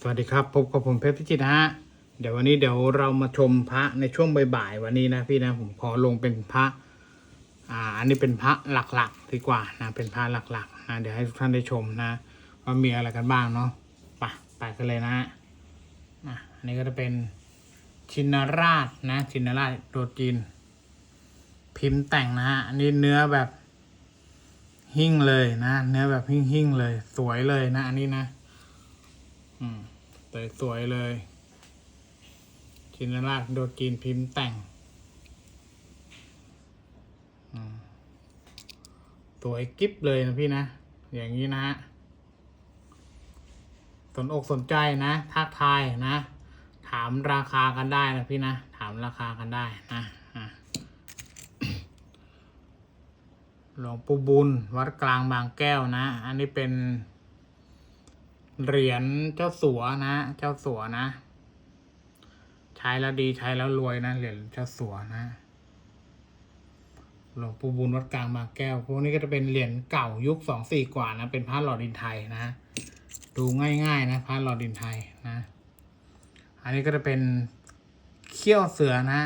สวัสดีครับพบกับผมเพชรพิจิตรฮะเดี๋ยววันนี้เดี๋ยวเรามาชมพระในช่วงบ่ายๆวันนี้นะพี่นะผมขอลงเป็นพระอ่าอันนี้เป็นพระหลักๆดีกว่านะเป็นพระหลักๆนะเดี๋ยวให้ทุกท่านได้ชมนะว่ามีอะไรกันบ้างเนาะไปไปกันเลยนะฮะอะอันนี้ก็จะเป็นชินราชนะชินราชตัวจีน พิมพ์แต่งนะฮะอันนี้เนื้อแบบหิ่งเลยนะ เนื้อแบบหิ่งๆเลย สวยเลยนะ อันนี้นะ อืมสวยสวยๆเลยชินราชโดดจีนพิมพ์แต่ง สวยกิ๊บเลยนะพี่นะ อย่างนี้นะฮะ สนอกสนใจนะ ทักทายนะ ถามราคากันได้นะพี่นะ ถามราคากันได้นะหลวงปู่บุญ วัดกลางบางแก้วนะ อันนี้เป็น เหรียญเจ้าสัวนะ เจ้าสัวนะ ใช้แล้วดีใช้แล้วรวยนะเหรียญเจ้าสัวนะหลวงปู่บุญวัดกลางบางแก้ว พวกนี้ก็จะเป็นเหรียญเก่ายุคสองสี่กว่านะเป็นพระหลอดินไทยนะ ดูง่ายๆนะพระหลอดินไทยนะ อันนี้ก็จะเป็นเขี้ยวเสือนะ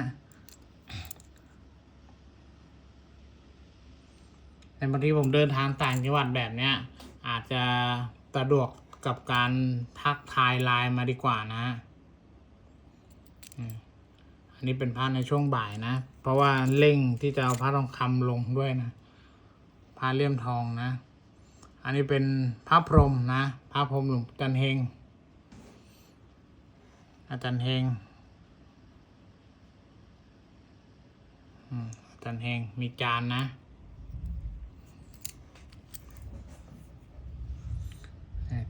ในบางทีผมเดินทางต่างจังหวัดแบบเนี้ย อาจจะสะดวก กับการทักทายไลน์มาดีกว่านะอันนี้เป็นพระในช่วงบ่ายนะ เพราะว่าเร่งที่จะเอาพระทองคำลงด้วยนะพระเลี่ยมทองนะ อันนี้เป็นพระพรหมนะพระพรหมหลวงอาจารเฮงอาจารย์เฮงอืมอาจารย์เฮงมีจานนะ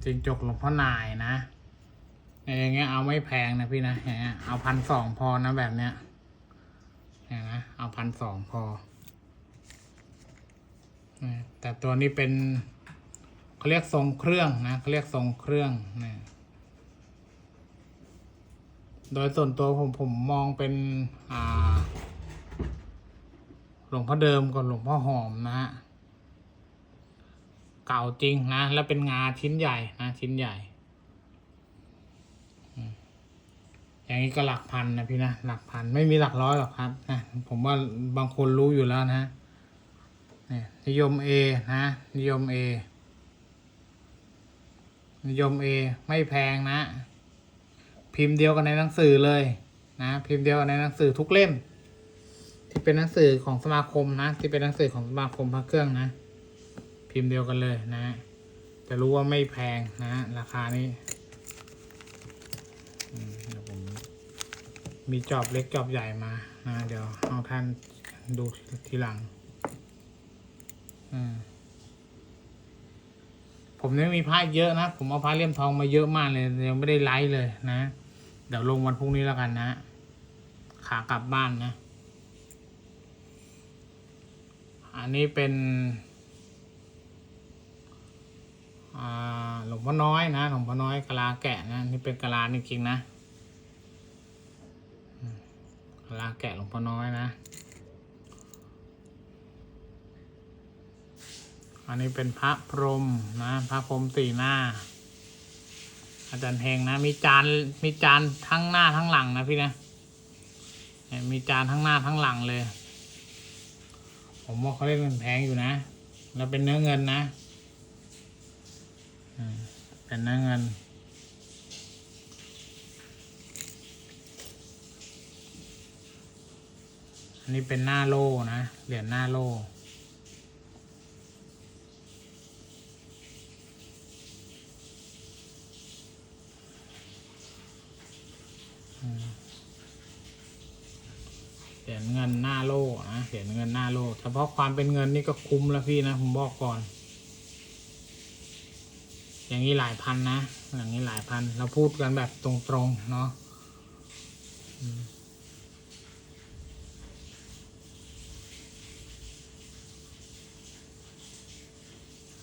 จริงจกหลวงพ่อนายนะอย่างเงี้ยเอาไม่แพงนะพี่นะอย่างเงี้ยเอาพันสองพอนะแบบเนี้ยเนี่ยนะเอาพันสองพอ แต่ตัวนี้เป็นเขาเรียกทรงเครื่องนะเขาเรียกทรงเครื่องนะโดยส่วนตัวผมผมมองเป็นอ่าหลวงพ่อเดิมกับหลวงพ่อหอมนะฮะ เก่าจริงนะ แล้วเป็นงาชิ้นใหญ่นะ ชิ้นใหญ่ อย่างนี้ก็หลักพันนะพี่นะหลักพันไม่มีหลักร้อยหรอกครับนะผมว่าบางคนรู้อยู่แล้วนะนี่นิยมเอนะ นิยมเอนิยมเอไม่แพงนะ พิมพ์เดียวกันในหนังสือเลยนะ พิมพ์เดียวกันในหนังสือทุกเล่ม ที่เป็นหนังสือของสมาคมนะ ที่เป็นหนังสือของสมาคมพระเครื่องนะ พิมพ์เดียวกันเลยนะจะรู้ว่าไม่แพงนะราคานี้มเดี๋ยวผมมีจอบเล็กจอบใหญ่มานะเดี๋ยวเอาท่านดูทีหลังอืมผมยังมีพระเยอะนะ ผมเอาพระเลี่ยมทองมาเยอะมากเลยยังไม่ได้ไลฟ์เลยนะ เดี๋ยวลงวันพรุ่งนี้แล้วกันนะ ขากลับบ้านนะ อันนี้เป็น หลวงพ่อน้อยนะหลวงพ่อน้อยกะลาแกะนะนี่เป็นกะลาจริงๆนะกะลาแกะหลวงพ่อน้อยนะ อันนี้เป็นพระพรหมนะพระพรหมสีหน้า อาจารย์เฮงนะมีจานมีจานทั้งหน้าทั้งหลังนะพี่นะมีจานทั้งหน้าทั้งหลังเลย ผมว่าเขาเรียกมันแพงอยู่นะ แล้วเป็นเนื้อเงินนะ เป็นเนื้อเงิน อันนี้เป็นหน้าโล่นะ เหรียญหน้าโล่เหรียญเงินหน้าโล่นะเหรียญเงินหน้าโล่เฉพาะความเป็นเงินนี่ก็คุ้มแล้วพี่นะ ผมบอกก่อน อย่างนี้หลายพันนะ อย่างนี้หลายพัน เราพูดกันแบบตรงๆ เนาะ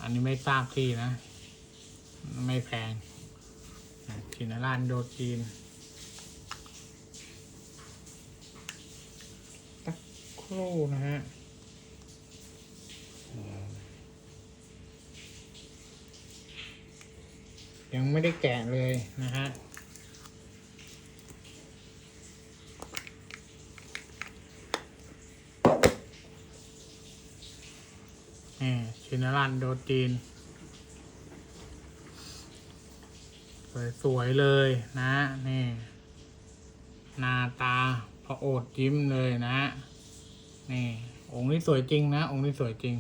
อันนี้ไม่ทราบที่นะ ไม่แพงชินรานโดจีนสักครู่นะฮะ ยังไม่ได้แกะเลยนะฮะนี่ชินรันโดจีน สวยๆเลยนะนี่หน้าตาพระโอดยิ้มเลยนะนี่องค์นี้สวยจริงนะ องค์นี้สวยจริง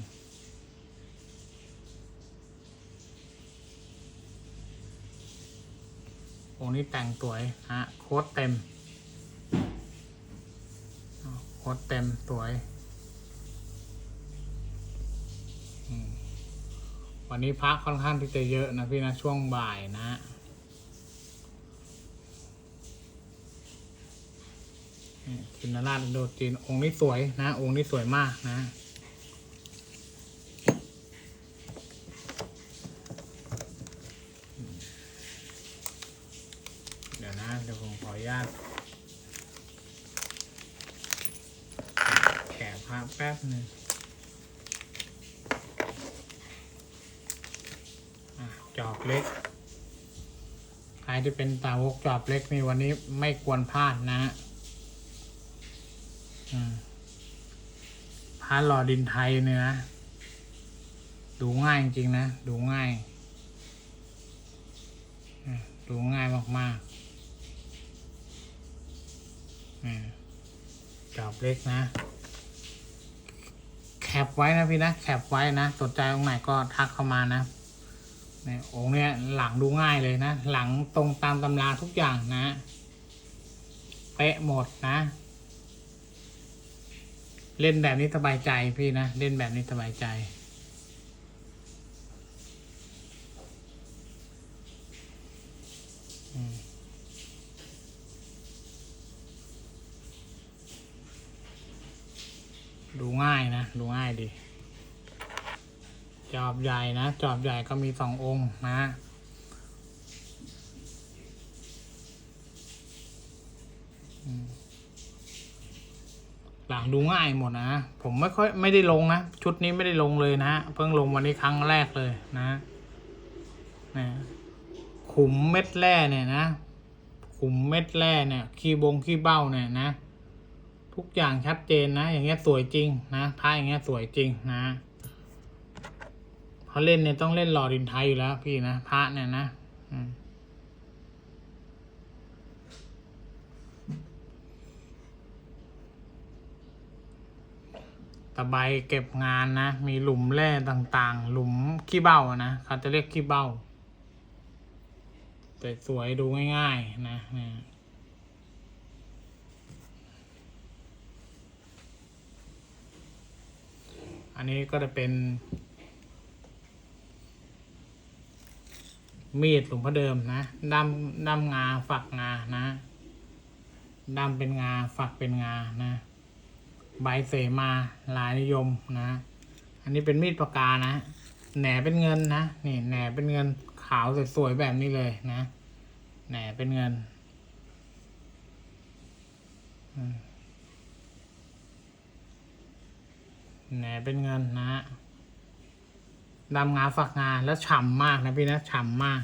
องค์นี้แต่งสวยฮะโค้ดเต็มโค้ดเต็มสวย วันนี้พระค่อนข้างที่จะเยอะนะพี่นะ ช่วงบ่ายนะจินราชโดจีนองค์นี้สวยนะ องค์นี้สวยมากนะ เดี๋ยวนะ เดี๋ยวผมขออนุญาตแขกพระแป๊บหนึ่งอะจอบ เล็กใครที่เป็นตาวกจอบเล็กนี่วันนี้ไม่ควรพลาดนะอืมพระหล่อดินไทยเนี่ยนะ ดูง่ายจริงๆนะ ดูง่ายดูง่ายมากๆจอบเล็กนะแคปไว้นะพี่นะ แคปไว้นะ สนใจตรงไหนก็ทักเข้ามานะ นี่ยองค์เนี้ยหลังดูง่ายเลยนะ หลังตรงตามตำราทุกอย่างนะ เป๊ะหมดนะ เล่นแบบนี้สบายใจพี่นะ เล่นแบบนี้สบายใจดูง่ายนะ ดูง่ายดี จอบใหญ่นะ จอบใหญ่ก็มีสององค์นะหลังดูง่ายหมดนะ ผมไม่ค่อยไม่ได้ลงนะ ชุดนี้ไม่ได้ลงเลยนะ เพิ่งลงวันนี้ครั้งแรกเลยนะนะขุมเม็ดแร่เนี่ยนะ ขุมเม็ดแร่เนี่ย ขี้บงขี้เบ้าเนี่ยนะ ทุกอย่างชัดเจนนะ อย่างเงี้ยสวยจริงนะพระอย่างเงี้ยสวยจริงนะ เขาเล่นเนี่ยต้องเล่นหล่อดินไทยอยู่แล้ว พี่นะพระเนี่ยนะตะไบเก็บงานนะ มีหลุมแร่ต่างๆ หลุมขี้เบ้านะเขาจะเรียกขี้เบ้าแต่สวยดูง่ายๆ นะนี่อันนี้ก็จะเป็น มีดหลวงพ่อเดิมนะด้ามด้ามงาฝักงานะด้ามเป็นงาฝักเป็นงานะใบเสมาลายนิยมนะ อันนี้เป็นมีดปากกานะแหนเป็นเงินนะนี่แหนเป็นเงินขาวสวยๆแบบนี้เลยนะแหนเป็นเงินแหนเป็นเงินนะ ดำงาฝักงานแล้วฉ่ำมากนะพี่นะฉ่ำมาก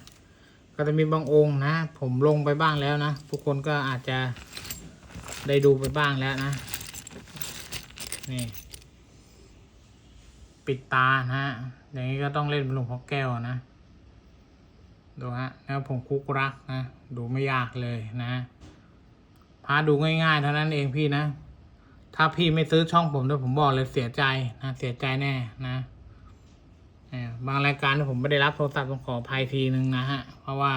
ก็จะมีบางองค์นะ ผมลงไปบ้างแล้วนะ ทุกคนก็อาจจะได้ดูไปบ้างแล้วนะ นี่ ปิดตานะฮะอย่างนี้ก็ต้องเล่นหลวงพ่อแก้วนะดูฮะแล้วผมคุกรักนะ ดูไม่ยากเลยนะพาดูง่ายๆเท่านั้นเองพี่นะ ถ้าพี่ไม่ซื้อช่องผมด้วยผมบอกเลยเสียใจนะ เสียใจแน่นะ บางรายการผมไม่ได้รับโทรศัพท์ต้องขออภัยทีนึงนะฮะ เพราะว่า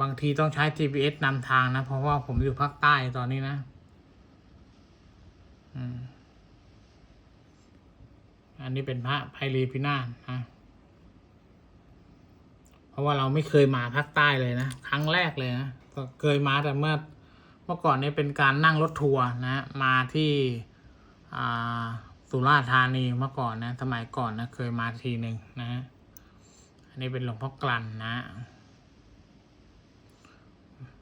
บางทีต้องใช้ GPS นำทางนะ เพราะว่าผมอยู่ภาคใต้ตอนนี้นะอันนี้เป็นพระไพรีพินาศนะเพราะว่าเราไม่เคยมาภาคใต้เลยนะ ครั้งแรกเลยนะก็เคยมาแต่เมื่อเมื่อก่อนเนี่ยเป็นการนั่งรถทัวร์นะ มาที่อ่า สุราษฎร์ธานีเมื่อก่อนนะ สมัยก่อนนะ เคยมาทีหนึ่งนะ อันนี้เป็นหลวงพ่อกลั่นนะ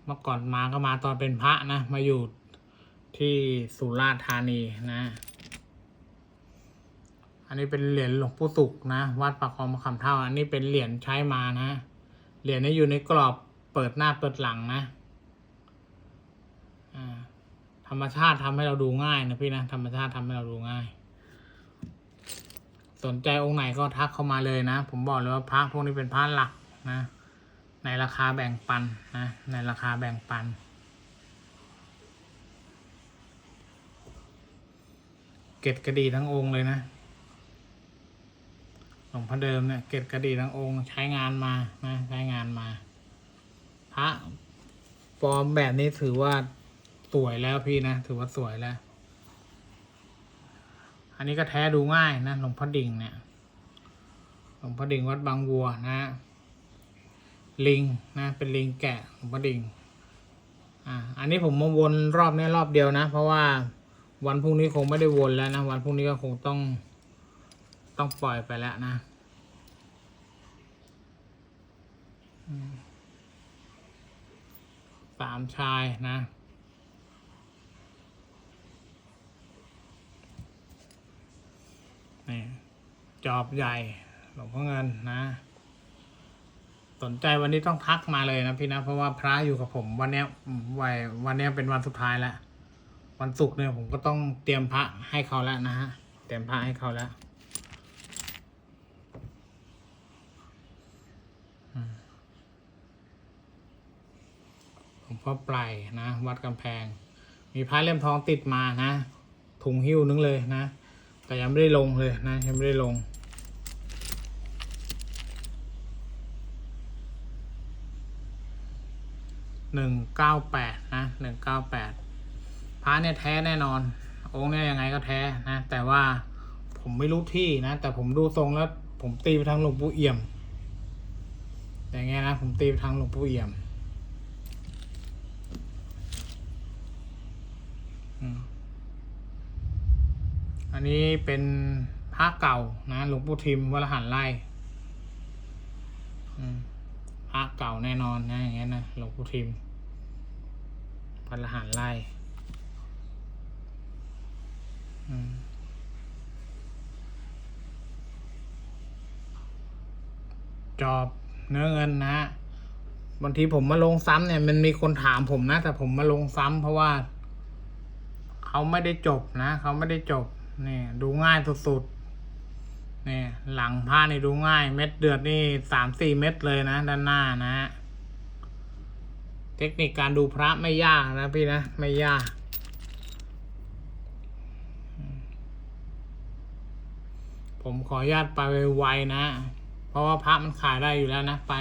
เมื่อก่อนมาก็มาตอนเป็นพระนะ มาอยู่ที่สุราษฎร์ธานีนะ อันนี้เป็นเหรียญหลวงปู่สุกนะ วัดปากคลองมะขามเท่า อันนี้เป็นเหรียญใช้มานะ เหรียญนี้อยู่ในกรอบเปิดหน้าเปิดหลังนะอ่าธรรมชาติทำให้เราดูง่ายนะพี่นะธรรมชาติทำให้เราดูง่าย สนใจองค์ไหนก็ทักเข้ามาเลยนะ ผมบอกเลยว่าพระพวกนี้เป็นพระหลักนะ ในราคาแบ่งปันนะ ในราคาแบ่งปัน เกตกระดีทั้งองค์เลยนะหลวงพ่อเดิมเนี่ยเกตกระดีทั้งองค์ใช้งานมานะใช้งานมา พระฟอร์มแบบนี้ถือว่าสวยแล้วพี่นะ ถือว่าสวยแล้ว อันนี้ก็แท้ดูง่ายนะหลวงพ่อดิ่งเนี่ยหลวงพ่อดิ่งวัดบางวัวนะ ลิงนะเป็นลิงแกะหลวงพ่อดิ่งอ่าอันนี้ผมมาวนรอบนี้รอบเดียวนะ เพราะว่าวันพรุ่งนี้คงไม่ได้วนแล้วนะวันพรุ่งนี้ก็คงต้องต้องปล่อยไปแล้วนะสามชายนะ จอบใหญ่หลวงพ่อเงินนะ สนใจวันนี้ต้องทักมาเลยนะพี่นะ เพราะว่าพระอยู่กับผมวันนี้วันวันนี้เป็นวันสุดท้ายแล้ววันศุกร์เนี่ยผมก็ต้องเตรียมพระให้เขาแล้วนะฮะ เตรียมพระให้เขาแล้วอืมหลวงพ่อปลายนะ วัดกำแพง มีพระเล่มทองติดมานะ ถุงหิ้วนึงเลยนะ แต่ยังไม่ได้ลงเลยนะยังไม่ได้ลง หนึ่งเก้าแปดนะหนึ่งเก้าแปดพระเนี่ยแท้แน่นอน องค์เนี่ยยังไงก็แท้นะ แต่ว่าผมไม่รู้ที่นะ แต่ผมดูทรงแล้ว ผมตีไปทางหลวงปู่เอี่ยม อย่างเงี้ยนะ ผมตีไปทางหลวงปู่เอี่ยมอืมอั นนี้เป็นพระเก่านะหลวงปู่ทิมวรหันไล่พระเก่าแน่นอนนะอย่างเงี้ยนะหลวงปู่ทิมพัลหันไล่จอบเนื้อเงินนะบางทีผมมาลงซ้ำเนี่ยมันมีคนถามผมนะ แต่ผมมาลงซ้ำเพราะว่า เขาไม่ได้จบนะ เขาไม่ได้จบ นี่ดูง่ายสุดๆนี่หลังผ้านี่ดูง่าย เม็ดเดือดนี่สามสี่เม็ดเลยนะ ด้านหน้านะฮะเทคนิคการดูพระไม่ยากนะพี่นะไม่ยากผมขออนุญาตไปไวๆนะ เพราะว่าพระมันขายได้อยู่แล้วนะ ไป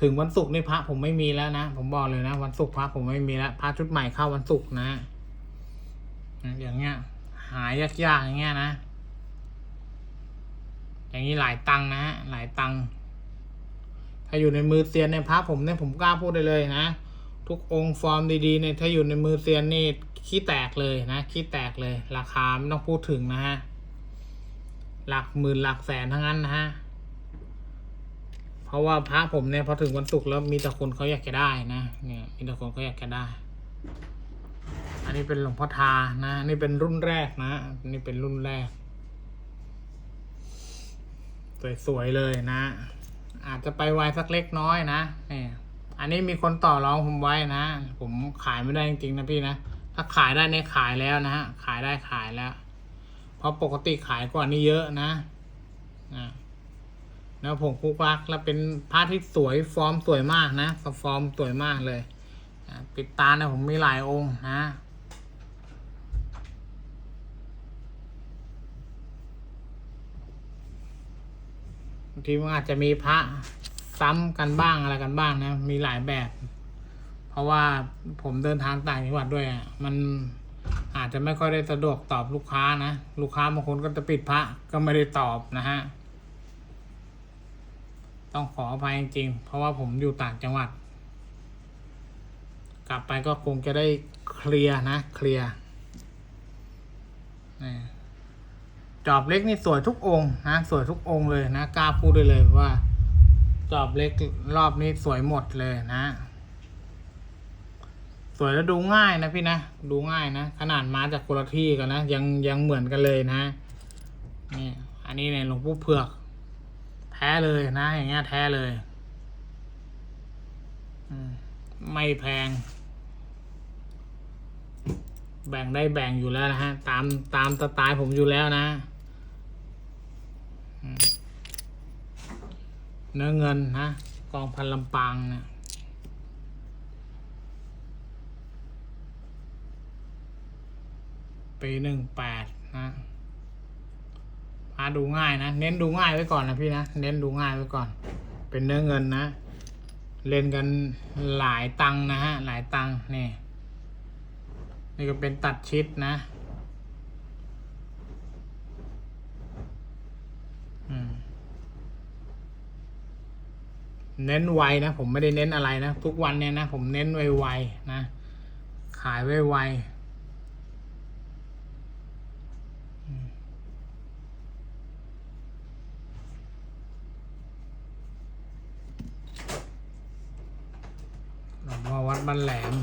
ถึงวันศุกร์นี่พระผมไม่มีแล้วนะ ผมบอกเลยนะ วันศุกร์พระผมไม่มีแล้ว พระชุดใหม่เข้าวันศุกร์นะ อย่างเงี้ย หายากๆอย่างเงี้ยนะ อย่างนี้หลายตังนะฮะหลายตังถ้าอยู่ในมือเซียนในพระผมเนี่ยผมกล้าพูดได้เลยนะ ทุกองค์ฟอร์มดีๆเนี่ยถ้าอยู่ในมือเซียนนี่ขี้แตกเลยนะขี้แตกเลย ราคาไม่ต้องพูดถึงนะฮะหลักหมื่นหลักแสนทั้งนั้นนะฮะเพราะว่าพระผมเนี่ยพอถึงวันศุกร์แล้วมีแต่คนเขาอยากจะได้นะเนี่ยมีแต่คนเขาอยากจะได้ อันนี้เป็นหลวงพ่อทานะนี่เป็นรุ่นแรกนะนี่เป็นรุ่นแรก สวยๆเลยนะ อาจจะไปไวสักเล็กน้อยนะนี่อันนี้มีคนต่อรองผมไว้นะ ผมขายไม่ได้จริงๆนะพี่นะ ถ้าขายได้เนี่ยขายแล้วนะฮะ ขายได้ขายแล้ว เพราะปกติขายกว่านี้เยอะนะนะแล้วผมคุกรักแล้วเป็นพระที่สวยฟอร์มสวยมากนะฟอร์มสวยมากเลยปิดตาเนี่ยผมมีหลายองค์นะางทีมันอาจจะมีพระซ้ำกันบ้างอะไรกันบ้างนะ มีหลายแบบ เพราะว่าผมเดินทางต่างจังหวัดด้วยอะมันอาจจะไม่ค่อยได้สะดวกตอบลูกค้านะ ลูกค้าบางคนก็จะปิดพระก็ไม่ได้ตอบนะฮะ ต้องขออภัยจริงๆ เพราะว่าผมอยู่ต่างจังหวัด กลับไปก็คงจะได้เคลียร์นะ เคลียร์นี่ จอบเล็กนี่สวยทุกองค์นะสวยทุกองค์เลยนะกล้าพูดได้เลยว่า จอบเล็กรอบนี้สวยหมดเลยนะ สวยแล้วดูง่ายนะพี่นะดูง่ายนะขนาดมาจากคนละที่กันนะยังยังเหมือนกันเลยนะนี่อันนี้เนี่ยหลวงปู่เผือก แท้เลยนะ อย่างเงี้ยแท้เลยไม่แพง แบ่งได้แบ่งอยู่แล้วนะฮะ ตามตามสไตล์ผมอยู่แล้วนะ เนื้อเงินนะ กองพันลำปางเนี่ยปีหนึ่งแปดนะพาดูง่ายนะ เน้นดูง่ายไว้ก่อนนะพี่นะ เน้นดูง่ายไว้ก่อน เป็นเนื้อเงินนะ เล่นกันหลายตังนะฮะ หลายตังนี่ นี่ก็เป็นตัดชิดนะ เน้นไวนะ ผมไม่ได้เน้นอะไรนะ ทุกวันเนี่ยนะ ผมเน้นไวๆนะ ขายไวๆอืมหลวงพ่อวัดบ้านแหลม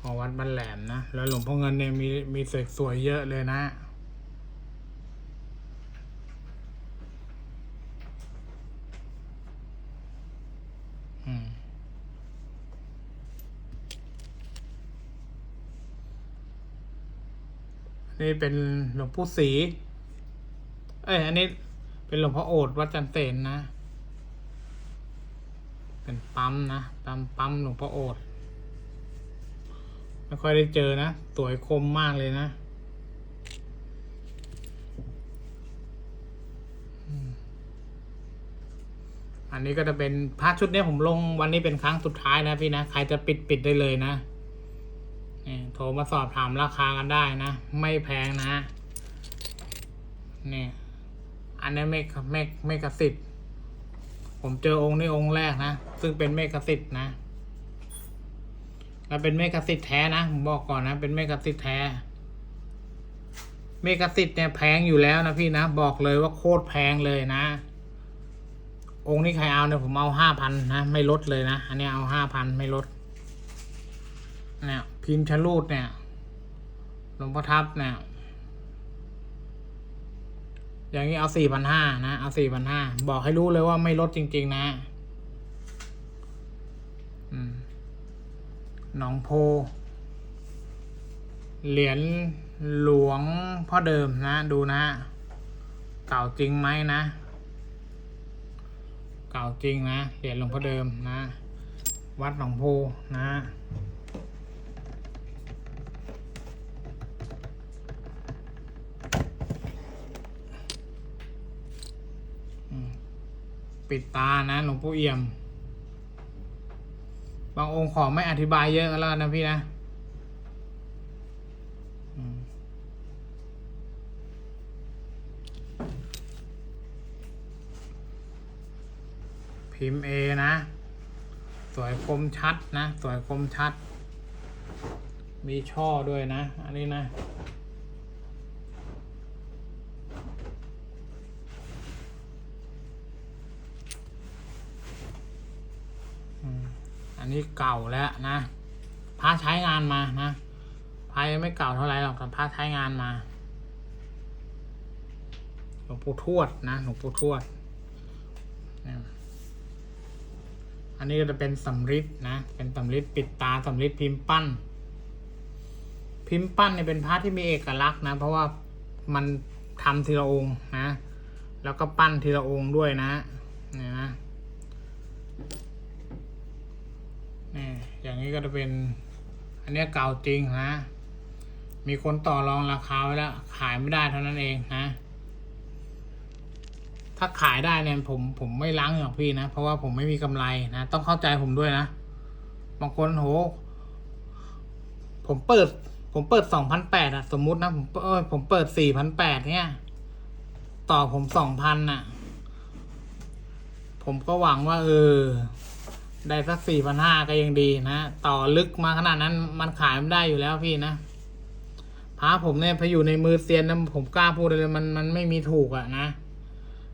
พอวัดบ้านแหลมนะ แล้วหลวง พ่อเงินเนี่ยมีมีสวยสวยเยอะเลยนะ อืมนี่เป็นหลวงปู่ศรี เอ้ย อันนี้เป็นหลวงพ่อโอษฐ์วัดจันเตนนะ เป็นปั๊มนะ ปั๊มปั๊มหลวงพ่อโอษฐ์ ไม่ค่อยได้เจอนะ สวยคมมากเลยนะอันนี้ก็จะเป็นพระชุดนี้ผมลงวันนี้เป็นครั้งสุดท้ายนะพี่นะ ใครจะปิดปิดได้เลยนะนี่โทรมาสอบถามราคากันได้นะ ไม่แพงนะนี่อันนี้ไม่ไม่ไม่กระสิทธิ์ผมเจอองค์นี้องค์แรกนะ ซึ่งเป็นเมฆสิทธิ์นะ แล้วเป็นเมกะสิทธิ์แท้นะผมบอกก่อนนะ เป็นเมกะสิทธิ์แท้ เมกะสิทธิ์เนี่ยแพงอยู่แล้วนะพี่นะบอกเลยว่าโคตรแพงเลยนะ องค์นี้ใครเอาเนี่ยผมเอาห้าพันนะ ไม่ลดเลยนะ อันนี้เอาห้าพันไม่ลด เนี่ย พิมพ์ชะลูดเนี่ยหลวงพ่อทับเนี่ยอย่างนี้เอาสี่พันห้านะ เอาสี่พันห้าบอกให้รู้เลยว่าไม่ลดจริง ๆ นะ อืม หนองโพ เหรียญหลวงพ่อเดิมนะ ดูนะ เก่าจริงไหมนะ เก่าจริงนะ เหรียญหลวงพ่อเดิมนะ วัดหนองโพนะปิดตานะหลวงปู่เอี่ยม บางองค์ขอไม่อธิบายเยอะก็แล้วนะพี่นะพิมพ์เอนะ สวยคมชัดนะ สวยคมชัด มีช่อด้วยนะ อันนี้นะ อันนี้เก่าแล้วนะพระใช้งานมานะพระยังไม่เก่าเท่าไหร่หรอกแต่พระใช้งานมาหลวงปู่ทวดนะหลวงปู่ทวด อันนี้ก็จะเป็นสำริดนะ เป็นสำริดปิดตาสำริดพิมพ์ปั้น พิมพ์ปั้นเนี่ยเป็นพระที่มีเอกลักษณ์นะ เพราะว่ามันทำทีละองค์นะ แล้วก็ปั้นทีละองค์ด้วยนะเนี่ยนะ นี่อย่างนี้ก็จะเป็น อันนี้เก่าจริงนะ มีคนต่อรองราคาไว้แล้ว ขายไม่ได้เท่านั้นเองนะ ถ้าขายได้เนี่ยผมผมไม่ล้างหรอกพี่นะ เพราะว่าผมไม่มีกำไรนะ ต้องเข้าใจผมด้วยนะ บางคนโห ผมเปิด ผมเปิดสองพันแปดอะสมมุตินะ ผมเออผมเปิดสี่พันแปดเนี่ย ต่อผมสองพันอะผมก็หวังว่า เออ ได้สักสี่พันห้าก็ยังดีนะ ต่อลึกมาขนาดนั้นมันขายไม่ได้อยู่แล้วพี่นะพระผมเนี่ยพออยู่ในมือเซียนนะผมกล้าพูดเลยมันมันไม่มีถูกอะนะ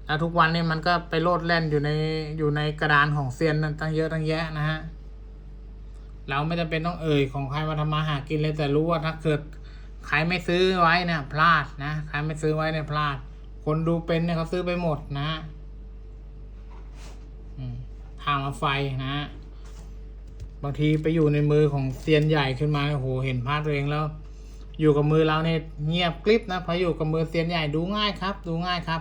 แล้วทุกวันเนี่ยมันก็ไปโลดแล่นอยู่ในอยู่ในกระดานของเซียนนั้นตั้งเยอะตั้งแยะนะฮะเราไม่จำเป็นต้องเอ่ยของใครมาทำมาหากินเลยแต่รู้ว่าถ้าเกิดใครไม่ซื้อไว้เนี่ยพลาดนะใครไม่ซื้อไว้เนี่ยพลาด คนดูเป็นเนี่ยเขาซื้อไปหมดนะ ทางมาไฟนะบางทีไปอยู่ในมือของเซียนใหญ่ขึ้นมาโอ้โหเห็นพลาดตัวเองแล้ว อยู่กับมือเราเนี่ยเงียบกริบนะพออยู่กับมือเซียนใหญ่ดูง่ายครับ ดูง่ายครับ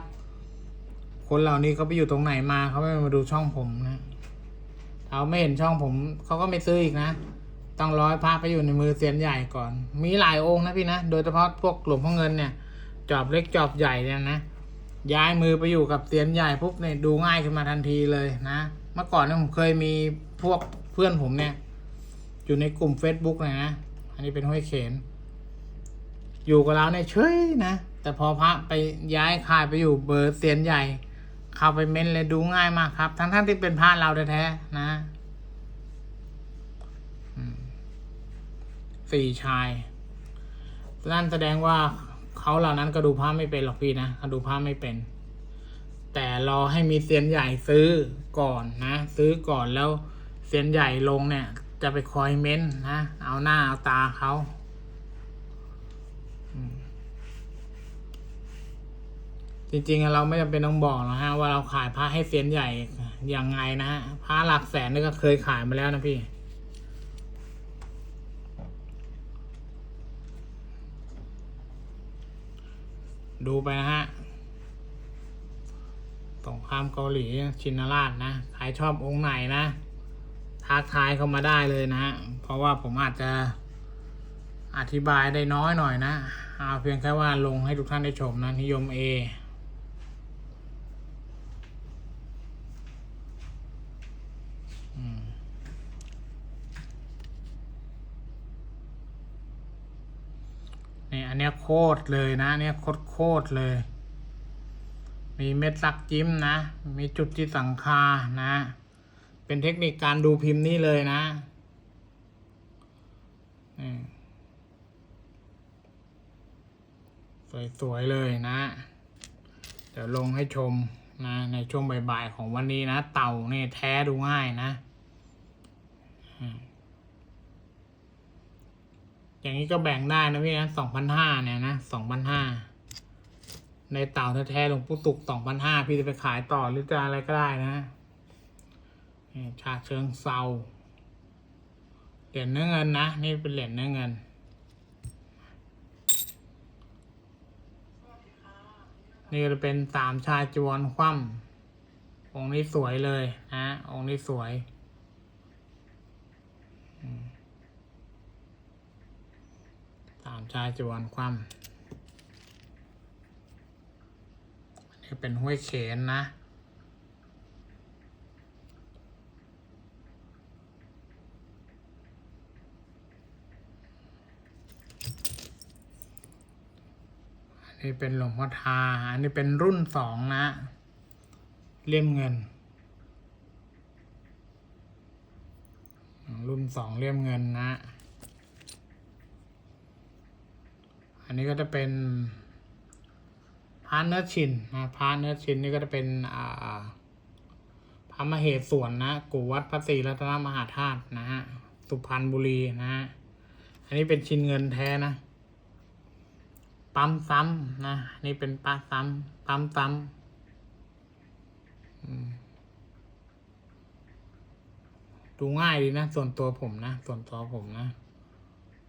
คนเหล่านี้เขาไปอยู่ตรงไหนมาเขาไม่มาดูช่องผมนะเขาไม่เห็นช่องผมเขาก็ไม่ซื้ออีกนะต้องร้อยพระไปอยู่ในมือเซียนใหญ่ก่อน มีหลายองค์นะพี่นะโดยเฉพาะพวกหลวงพ่อเงินเนี่ย จอบเล็กจอบใหญ่เนี่ยนะย้ายมือไปอยู่กับเซียนใหญ่ปุ๊บเนี่ยดูง่ายขึ้นมาทันทีเลยนะ มื่อก่อนเนี่ยผมเคยมีพวกเพื่อนผมเนี่ย อยู่ในกลุ่ม Facebook เลยนะอันนี้เป็นห้วยเขน อยู่กับเราเนี่ยเฉยนะ แต่พอพระไปย้ายค่ายไปอยู่เบอร์เซียนใหญ่ เข้าไปเม้นเลยดูง่ายมากครับ ทั้งๆทที่เป็นพระเราแท้ๆนะสี่ชายนั่นแสดงว่าเขาเหล่านั้นก็ดูพระไม่เป็นหรอกพี่นะเขาดูพระไม่เป็น แต่รอให้มีเซียนใหญ่ซื้อก่อนนะ ซื้อก่อนแล้วเซียนใหญ่ลงเนี่ย จะไปคอยเม้นนะ เอาหน้าเอาตาเขาจริงๆเราไม่จำเป็นต้องบอกนะฮะว่าเราขายพระให้เซียนใหญ่ยังไงนะฮะพระหลักแสนนี่ก็เคยขายมาแล้วนะพี่ ดูไปนะฮะ สงครามเกาหลีชินราชนะ ใครชอบองค์ไหนนะทักทายเข้ามาได้เลยนะฮะ เพราะว่าผมอาจจะอธิบายได้น้อยหน่อยนะเอาเพียงแค่ว่าลงให้ทุกท่านได้ชมนะนิยมเออืมนี่อันเนี้ยโคตรเลยนะ เนี่ยโคตรโคตรเลย มีเม็ดลักจิ้มนะ มีจุดที่สังคานะ เป็นเทคนิคการดูพิมพ์นี่เลยนะสวยๆเลยนะ เดี๋ยวลงให้ชมนะในช่วงบ่ายๆของวันนี้นะ เต่าเนี่ยแท้ดูง่ายนะอืมอย่างนี้ก็แบ่งได้นะพี่นะสองพันห้าเนี่ยนะสองพันห้า ในเต่าแท้ๆหลวงปู่สุกสองพันห้าพี่จะไปขายต่อหรือจะอะไรก็ได้นะชาเชิงเซาเหรียญเนื้อเงินนะ นี่เป็นเหรียญเนื้อเงิน นี่จะเป็นสามชาจวนคว่ำองค์นี้สวยเลยนะองค์นี้สวยสามชาจวนคว่ำ อันนี้เป็นห้วยเขนนะอันนี้เป็นหลวงพ่อทา อันนี้เป็นรุ่นสองนะ เลี่ยมเงิน รุ่นสองเลี่ยมเงินนะ อันนี้ก็จะเป็น พระเนื้อชินนะพระเนื้อชินนี่ก็จะเป็นอ่าพระมเหสวนนะกูวัดพระศรีรัตนมหาธาตุนะฮะสุพรรณบุรีนะฮะอันนี้เป็นชินเงินแท้นะปั๊มซ้ำนะนี่เป็นปั๊มซ้ำปั๊มซ้ำดูง่ายดีนะ ส่วนตัวผมนะ ส่วนตัวผมนะ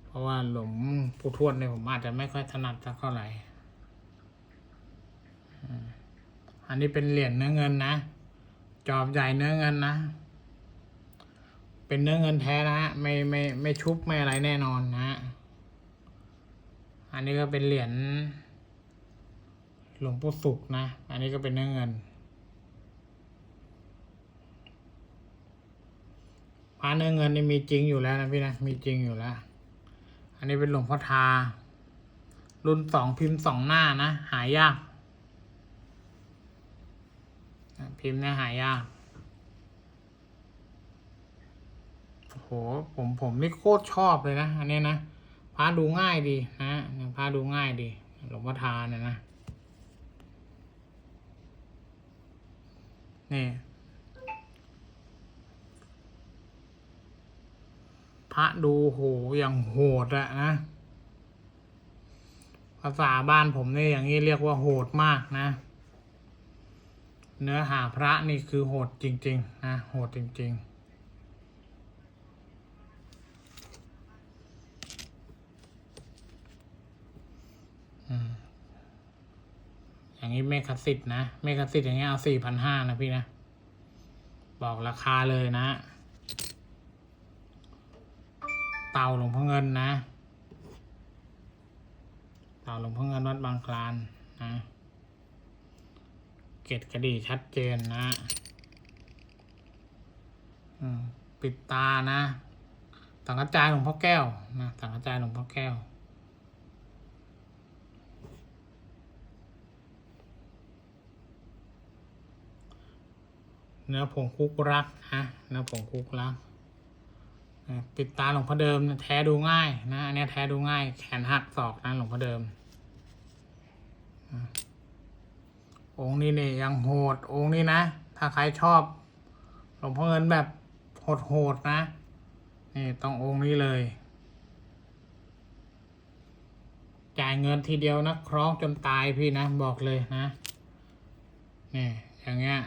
เพราะว่าหลวงปู่ทวดเนี่ยผมอาจจะไม่ค่อยถนัดสักเท่าไหร่ อันนี้เป็นเหรียญเนื้อเงินนะ จอบใหญ่เนื้อเงินนะ เป็นเนื้อเงินแท้นะฮะ ไม่ไม่ไม่ชุบไม่อะไรแน่นอนนะฮะ อันนี้ก็เป็นเหรียญหลวงปู่สุกนะ อันนี้ก็เป็นเนื้อเงินพระเนื้อเงินนี่มีจริงอยู่แล้วนะพี่นะ มีจริงอยู่แล้ว อันนี้เป็นหลวงพ่อทา รุ่นสองพิมพ์สองหน้านะ หายาก พิมพ์เนี่ยหายากโหผมผมนี่โคตรชอบเลยนะ อันนี้นะพาดูง่ายดีนะพาดูง่ายดี หลวงพ่อทาเนี่ยนะ นี่พระดูโหอย่างโหดอะนะ ภาษาบ้านผมเนี่ยอย่างนี้เรียกว่าโหดมากนะ เนื้อหาพระนี่คือโหดจริงๆนะโหดจริง ๆอืมอย่างนี้เมฆสิทธิ์นะเมฆสิทธิ์อย่างเงี้ยเอาสี่พันห้านะพี่นะ บอกราคาเลยนะ เต่าหลวงพ่อเงินนะ เต่าหลวงพ่อเงินวัดบางคลานนะ เกตกระดีชัดเจนนะอืมปิดตานะสังกระจายหลวงพ่อแก้วนะสังกระจายหลวงพ่อแก้ว เนื้อผงคุกรักนะเนื้อผงคุกรักปิดตาหลวงพ่อเดิมนะแท้ดูง่ายนะอันนี้แท้ดูง่าย แขนหักศอกนะหลวงพ่อเดิม องค์นี้เนี่ยยังโหดองค์นี้นะ ถ้าใครชอบหลวงพ่อเงินแบบโหดๆนะ นี่ต้ององค์นี้เลย จ่ายเงินทีเดียวนะคล้องจนตายพี่นะบอกเลยนะนี่อย่างเงี้ย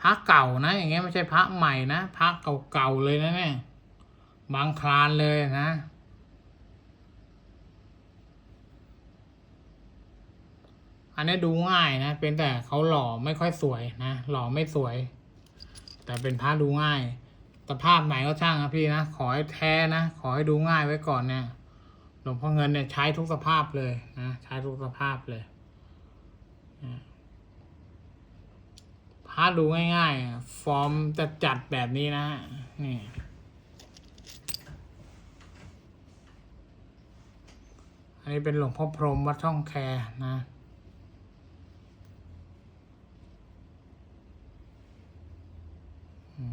พระเก่านะ อย่างเงี้ยไม่ใช่พระใหม่นะพระเก่าๆเลยนะเนี่ยบางคลานเลยนะ อันนี้ดูง่ายนะ เป็นแต่เขาหล่อไม่ค่อยสวยนะ หล่อไม่สวย แต่เป็นพระดูง่ายสภาพไหนก็ช่างครับพี่นะ ขอให้แท้นะ ขอให้ดูง่ายไว้ก่อนเนี่ย หลวงพ่อเงินเนี่ยใช้ทุกสภาพเลยนะ ใช้ทุกสภาพเลยพาดูง่ายๆ ฟอร์มจะจัดแบบนี้นะฮะนี่อันนี้เป็นหลวงพ่อพรหมวัดช่องแคนะ อืม นี่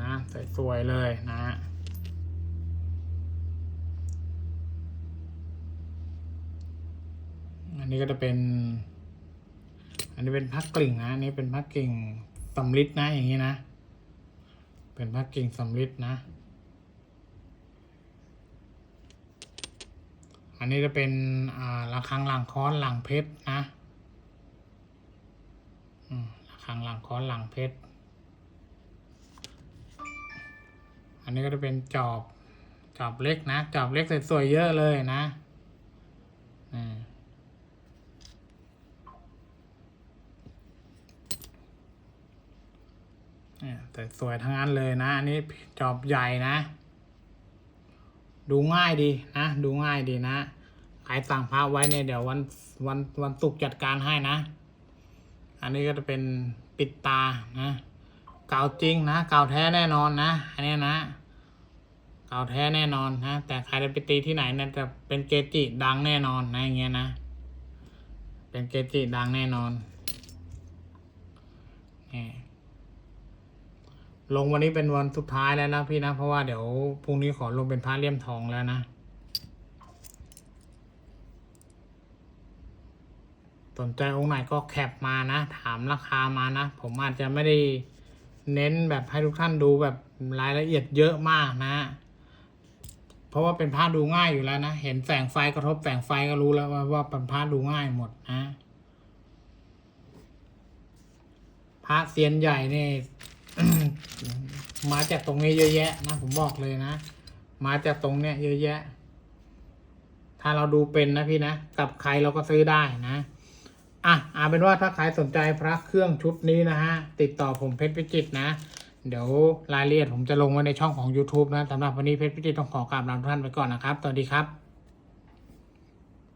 นะสวยๆเลยนะอันนี้ก็จะเป็น อันนี้เป็นพักกลิ่งนะ อันนี้เป็นพักกลิ่งสำลิดนะอย่างนี้นะ เป็นพักกิ่งสำลิดนะ อันนี้จะเป็นอ่าระฆังหลังค้อนหลังเพชรนะอืมระฆังหลังค้อนหลังเพชร อันนี้ก็จะเป็นจอบ จอบเล็กนะ จอบเล็กสวยๆเยอะเลยนะอ่า เนี่ยแต่สวยทั้งนั้นเลยนะ อันนี้จอบใหญ่นะ ดูง่ายดีนะ ดูง่ายดีนะใครสั่งพระไว้เนี่ยเดี๋ยววันวันวันศุกร์จัดการให้นะ อันนี้ก็จะเป็นปิดตานะเก่าจริงนะเก่าแท้แน่นอนนะ อันนี้นะเก่าแท้แน่นอนนะ แต่ใครจะไปตีที่ไหนเนี่ยจะเป็นเกจิดังแน่นอนนะอย่างเงี้ยนะ เป็นเกจิดังแน่นอนนี่ ลงวันนี้เป็นวันสุดท้ายแล้วนะพี่นะ เพราะว่าเดี๋ยวพรุ่งนี้ขอลงเป็นพระเลี่ยมทองแล้วนะ สนใจองค์ไหนก็แคปมานะ ถามราคามานะ ผมอาจจะไม่ได้เน้นแบบให้ทุกท่านดูแบบรายละเอียดเยอะมากนะ เพราะว่าเป็นผ้าดูง่ายอยู่แล้วนะ เห็นแสงไฟกระทบแสงไฟก็รู้แล้วว่าว่าเป็นผ้าดูง่ายหมดนะ พระเซียนใหญ่เนี่ย มาจากตรงนี้เยอะแยะนะผมบอกเลยนะ มาจากตรงเนี้ยเยอะแยะ ถ้าเราดูเป็นนะพี่นะ กับใครเราก็ซื้อได้นะอะเอาเป็นว่าถ้าใครสนใจพระเครื่องชุดนี้นะฮะ ติดต่อผมเพชรพิจิตนะ เดี๋ยวรายละเอียดผมจะลงไว้ในช่องของ YouTube นะสำหรับวันนี้เพชรพิจิตต้องขอกราบลาทุกท่านไปก่อนนะครับสวัสดีครับ